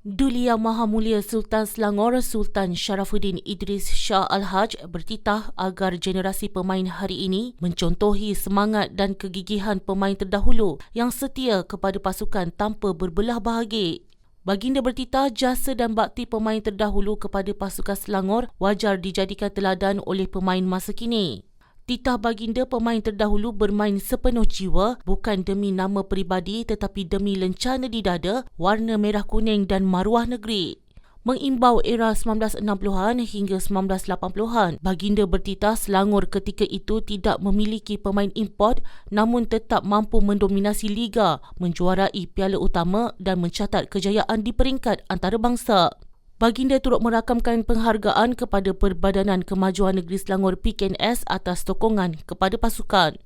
Duli Yang Maha Mulia Sultan Selangor Sultan Sharafuddin Idris Shah Al-Haj bertitah agar generasi pemain hari ini mencontohi semangat dan kegigihan pemain terdahulu yang setia kepada pasukan tanpa berbelah bahagi. Baginda bertitah jasa dan bakti pemain terdahulu kepada pasukan Selangor wajar dijadikan teladan oleh pemain masa kini. Titah baginda pemain terdahulu bermain sepenuh jiwa bukan demi nama peribadi tetapi demi lencana di dada, warna merah kuning dan maruah negeri. Mengimbau era 1960-an hingga 1980-an, baginda bertitah Selangor ketika itu tidak memiliki pemain import namun tetap mampu mendominasi liga, menjuarai piala utama dan mencatat kejayaan di peringkat antarabangsa. Baginda turut merakamkan penghargaan kepada Perbadanan Kemajuan Negeri Selangor PKNS atas sokongan kepada pasukan.